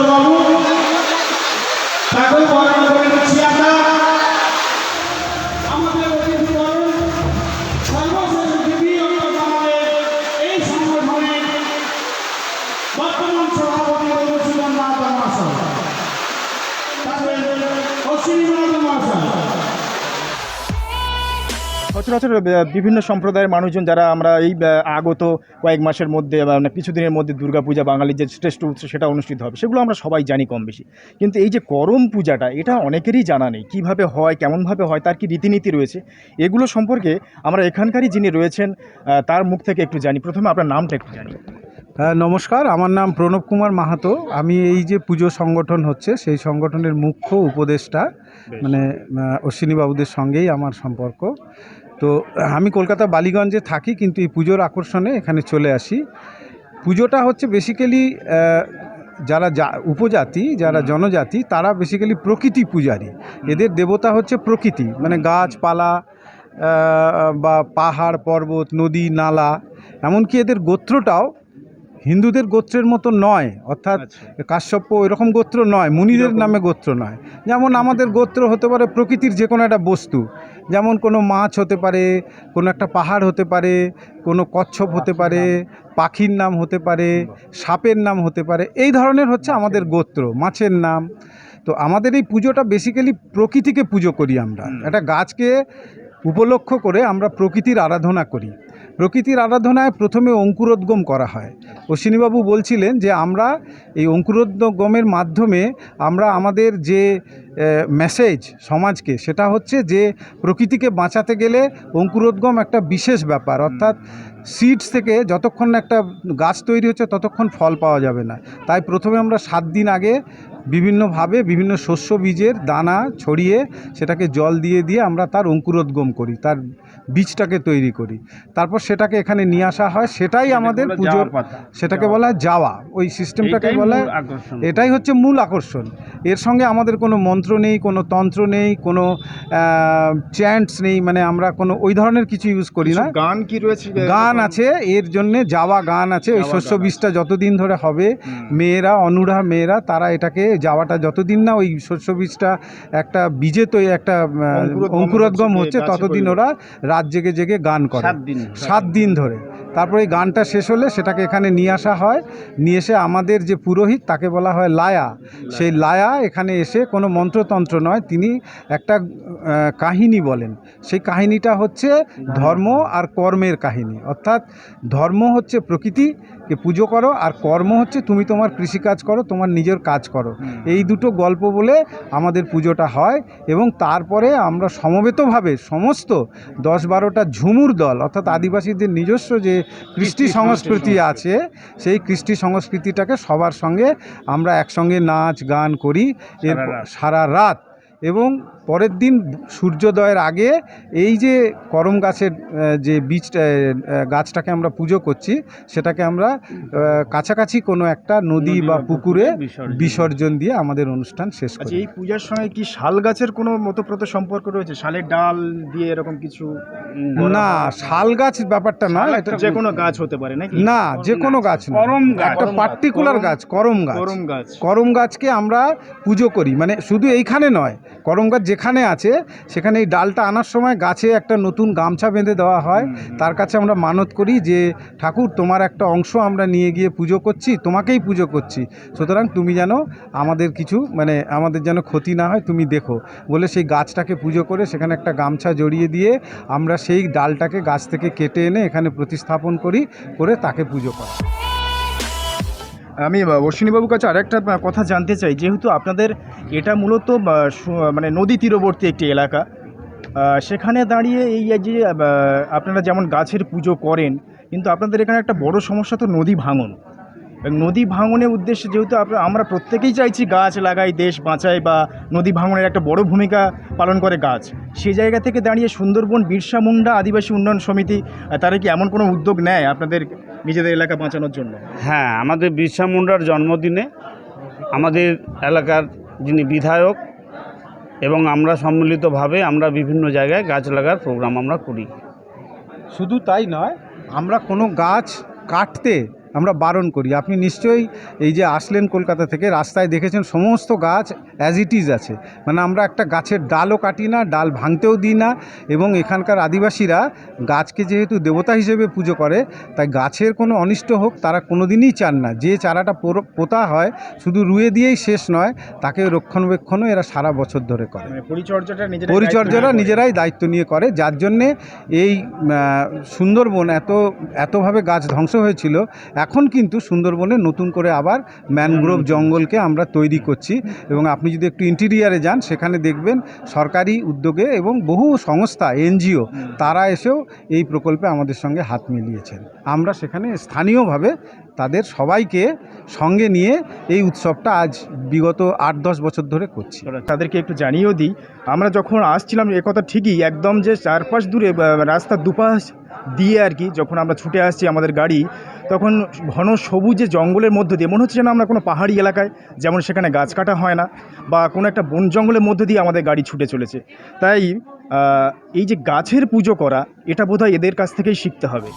বাবু তাকেও সচরাচর বিভিন্ন সম্প্রদায়ের মানুষজন যারা আমরা এই আগত কয়েক মাসের মধ্যে বা মানে কিছুদিনের মধ্যে দুর্গাপূজা বাঙালির যে শ্রেষ্ঠ উৎসব সেটা অনুষ্ঠিত হবে সেগুলো আমরা সবাই জানি কম বেশি। কিন্তু এই যে করম পূজাটা এটা অনেকেরই জানা নেই। কীভাবে হয় কেমনভাবে হয় তার কি রীতিনীতি রয়েছে? এগুলো সম্পর্কে আমরা এখানকারই যিনি রয়েছেন তার মুখ থেকে একটু জানি। প্রথমে আপনার নামটা একটু জানি। হ্যাঁ নমস্কার। আমার নাম প্রণব কুমার মাহাতো। আমি এই যে পুজো সংগঠন হচ্ছে সেই সংগঠনের মুখ্য উপদেষ্টা মানে আহ, অশ্বিনী বাবুদের সঙ্গেই আমার সম্পর্ক। তো আমি কলকাতা বালিগঞ্জে থাকি কিন্তু এই পুজোর আকর্ষণে এখানে চলে আসি। পুজোটা হচ্ছে বেসিক্যালি যারা যা উপজাতি যারা জনজাতি তারা বেসিক্যালি প্রকৃতি পূজারী। এদের দেবতা হচ্ছে প্রকৃতি মানে গাছপালা বা পাহাড় পর্বত নদী নালা এমনকি এদের গোত্রটাও হিন্দুদের গোত্রের মতো নয় অর্থাৎ কাশ্যপ্য এরকম গোত্র নয় মুনিদের নামে গোত্র নয়। যেমন আমাদের গোত্র হতে পারে প্রকৃতির যে কোনো একটা বস্তু। যেমন কোনো মাছ হতে পারে কোনো একটা পাহাড় হতে পারে কোনো কচ্ছপ হতে পারে পাখির নাম হতে পারে সাপের নাম হতে পারে এই ধরনের হচ্ছে আমাদের গোত্র মাছের নাম। তো আমাদের এই পুজোটা বেসিক্যালি প্রকৃতিকে পুজো করি আমরা। একটা গাছকে উপলক্ষ করে আমরা প্রকৃতির আরাধনা করি। প্রকৃতির আরাধনায় প্রথমে অঙ্কুরোদ্গম করা হয়। অশ্বিনীবাবু বলছিলেন যে আমরা এই অঙ্কুরোদ্গমের মাধ্যমে আমরা আমাদের যে মেসেজ সমাজকে সেটা হচ্ছে যে প্রকৃতিকে বাঁচাতে গেলে অঙ্কুরোদ্গম একটা বিশেষ ব্যাপার। অর্থাৎ সিডস থেকে যতক্ষণ একটা গাছ তৈরি হচ্ছে ততক্ষণ ফল পাওয়া যাবে না। তাই প্রথমে আমরা সাত দিন আগে বিভিন্নভাবে বিভিন্ন শস্য বীজের দানা ছড়িয়ে সেটাকে জল দিয়ে দিয়ে আমরা তার অঙ্কুরোদ্গম করি। তার বীজটাকে তৈরি করি। তারপর সেটাকে এখানে নিয়ে আসা হয়। সেটাই আমাদের পুজোর সেটাকে বলা হয় যাওয়া। ওই সিস্টেমটাকে বলা হয় এটাই হচ্ছে মূল আকর্ষণ। এর সঙ্গে আমাদের কোনো মন্ত্র নেই কোনো তন্ত্র নেই কোনো চ্যান্টস নেই। মানে আমরা কোনো ওই ধরনের কিছু ইউজ করি না। গান কি রয়েছে? গান আছে এর জন্য যাওয়া গান আছে। ওই শস্য বীজটা যতদিন ধরে হবে মেয়েরা অনুরা মেয়েরা তারা এটাকে যাওয়াটা যতদিন না ওই শস্য বীজটা একটা বীজে তো একটা অঙ্কুরোদ্গম হচ্ছে ততদিন ওরা রাত জেগে জেগে গান করে সাত দিন। ধরে তারপরে এই গানটা শেষ হলে সেটাকে এখানে নিয়ে আসা হয়। নিয়ে এসে আমাদের যে পুরোহিত তাকে বলা হয় লায়া। সেই লায়া এখানে এসে কোনো মন্ত্রতন্ত্র নয় তিনি একটা কাহিনী বলেন। সেই কাহিনীটা হচ্ছে ধর্ম আর কর্মের কাহিনী। অর্থাৎ ধর্ম হচ্ছে প্রকৃতিকে পুজো করো আর কর্ম হচ্ছে তুমি তোমার কৃষিকাজ করো তোমার নিজের কাজ করো। এই দুটো গল্প বলে আমাদের পুজোটা হয় এবং তারপরে আমরা সমবেতভাবে সমস্ত দশ বারোটা ঝুমুর দল অর্থাৎ আদিবাসীদের নিজস্ব যে কৃষ্টি সংস্কৃতি আছে সেই কৃষ্টি সংস্কৃতিটাকে সবার সঙ্গে আমরা একসঙ্গে নাচ গান করি এর সারা রাত। এবং পরের দিন সূর্যোদয়ের আগে এই যে করম গাছের যে বীজটা গাছটাকে আমরা পুজো করছি সেটাকে আমরা কাছাকাছি কোনো একটা নদী বা পুকুরে বিসর্জন দিয়ে আমাদের অনুষ্ঠান শেষ আচ্ছা করি। এই পূজার সময় কি শাল গাছের কোনো মতপ্রত সম্পর্ক রয়েছে? শালের ডাল দিয়ে এরকম কিছু না শাল গাছ ব্যাপারটা না এটা যে কোনো গাছ হতে পারে নাকি? না যে কোনো গাছ না করম গাছ। একটা পার্টিকুলার গাছ করম গাছ করম গাছ। করম গাছকে আমরা পুজো করি। মানে শুধু এইখানে নয় করম গাছ যেখানে আছে সেখানে এই ডালটা আনার সময় গাছে একটা নতুন গামছা বেঁধে দেওয়া হয়। তার কাছে আমরা মানত করি যে ঠাকুর তোমার একটা অংশ আমরা নিয়ে গিয়ে পুজো করছি তোমাকেই পুজো করছি। সুতরাং তুমি যেন আমাদের কিছু মানে আমাদের যেন ক্ষতি না হয় তুমি দেখো। বলে সেই গাছটাকে পুজো করে সেখানে একটা গামছা জড়িয়ে দিয়ে আমরা সেই ডালটাকে গাছ থেকে কেটে এনে এখানে প্রতিস্থাপন করি, করে তাকে পুজো করা। আমি অশ্বিনীবাবুর কাছে আরেকটা কথা জানতে চাই, যেহেতু আপনাদের এটা মূলত মানে নদী তীরবর্তী একটি এলাকা সেখানে দাঁড়িয়ে এই যে আপনারা যেমন গাছের পুজো করেন, কিন্তু আপনাদের এখানে একটা বড় সমস্যা তো নদী ভাঙন। নদী ভাঙনের উদ্দেশ্যে যেহেতু আপনা- আমরা প্রত্যেকেই চাইছি গাছ লাগাই দেশ বাঁচাই বা নদী ভাঙনের একটা বড় ভূমিকা পালন করে গাছ। সেই জায়গা থেকে দাঁড়িয়ে সুন্দরবন বিরসা মুন্ডা আদিবাসী উন্নয়ন সমিতি তারা কি এমন কোনো উদ্যোগ নেয় আপনাদের নিজেদের এলাকা বাঁচানোর জন্য? হ্যাঁ আমাদের বিরসা মুন্ডার জন্মদিনে আমাদের এলাকার যিনি বিধায়ক এবং আমরা সম্মিলিতভাবে আমরা বিভিন্ন জায়গায় গাছ লাগার প্রোগ্রাম আমরা করি। শুধু তাই নয় আমরা কোনো গাছ কাটতে আমরা বারণ করি। আপনি নিশ্চয়ই এই যে আসলেন কলকাতা থেকে রাস্তায় দেখেছেন সমস্ত গাছ অ্যাজ ইট ইজ আছে। মানে আমরা একটা গাছের ডালও কাটি না ডাল ভাঙতেও দিই না এবং এখানকার আদিবাসীরা গাছকে যেহেতু দেবতা হিসেবে পুজো করে তাই গাছের কোনো অনিষ্ট হোক তারা কোনো দিনই চান না। যে চারাটা পোতা হয় শুধু রুয়ে দিয়েই শেষ নয় তাকে রক্ষণাবেক্ষণও এরা সারা বছর ধরে করে। মানে পরিচর্যাটা নিজেরা পরিচর্যারা নিজেরাই দায়িত্ব নিয়ে করে যার জন্যে এই সুন্দরবন এত এতভাবে গাছ ধ্বংস হয়েছিল এখন কিন্তু সুন্দরবনে নতুন করে আবার ম্যানগ্রোভ জঙ্গলকে আমরা তৈরি করছি এবং আপনি যদি একটু ইন্টিরিয়ারে যান সেখানে দেখবেন সরকারি উদ্যোগে এবং বহু সংস্থা এনজিও তারা এসেও এই প্রকল্পে আমাদের সঙ্গে হাত মিলিয়েছেন। আমরা সেখানে স্থানীয়ভাবে তাদের সবাইকে সঙ্গে নিয়ে এই উৎসবটা আজ বিগত আট দশ বছর ধরে করছি। তাদেরকে একটু জানিয়েও দিই আমরা যখন আসছিলাম একথা ঠিকই একদম যে চারপাশ দূরে রাস্তা দুপাশ দিয়ে আর কি যখন আমরা ছুটে আসছি আমাদের গাড়ি তখন ঘন সবুজে জঙ্গলের মধ্য দিয়ে, মনে হচ্ছে যেন আমরা কোনো পাহাড়ি এলাকায়, যেমন সেখানে গাছ কাটা হয় না, বা কোনো একটা বন জঙ্গলের মধ্য দিয়ে আমাদের গাড়ি ছুটে চলেছে। তাই এই যে গাছের পুজো করা, এটা বোধহয় এদের কাছ থেকেই শিখতে হবে।